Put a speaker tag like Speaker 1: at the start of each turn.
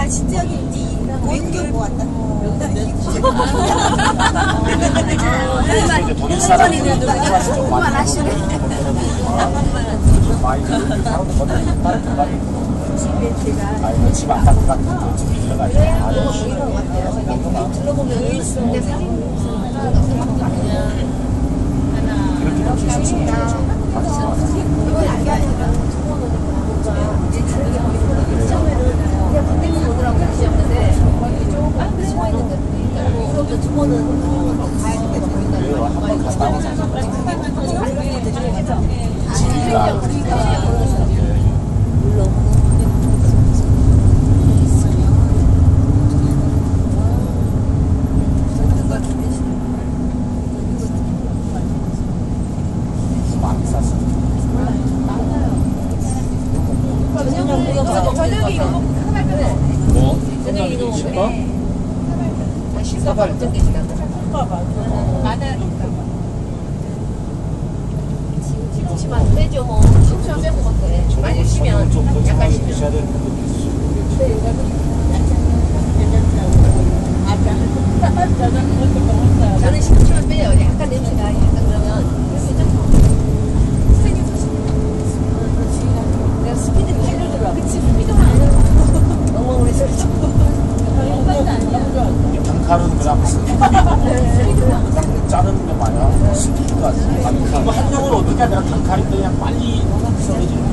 Speaker 1: 야 진짜 여기 이제 뭐 왔다.
Speaker 2: 이제 돈이 사람들이 들어와서 좀 많이 하시네. 많이 사람들 건너 다른 아니 집안 같은 같은 좀 일러가지고. 이렇게 좀 주시면 쌌어.
Speaker 3: 저녁에 이거 먹고 하나 끓여.
Speaker 2: 뭐?
Speaker 3: 저녁에 이거
Speaker 2: 어?
Speaker 3: 사발 어떤 게 있나? 마늘. 심심하면 빼죠 뭐. 빼고 먹돼 많이 쉬면
Speaker 2: 좀
Speaker 3: 약간
Speaker 2: 좀
Speaker 3: 쉬면
Speaker 2: 드셔야 되는 분도
Speaker 3: 저는 심심하면 빼요. 약간 냄새가 약간 그러면 이렇게 좀 스테이크 내가 스피드 살려주라 그치 스피드만 안 해도 너무 오래 살죠
Speaker 2: 단칼은 그냥 자르는 게 마냥 스피드가 단칼. 어떻게 하냐 단칼인데 그냥 빨리. 썰어지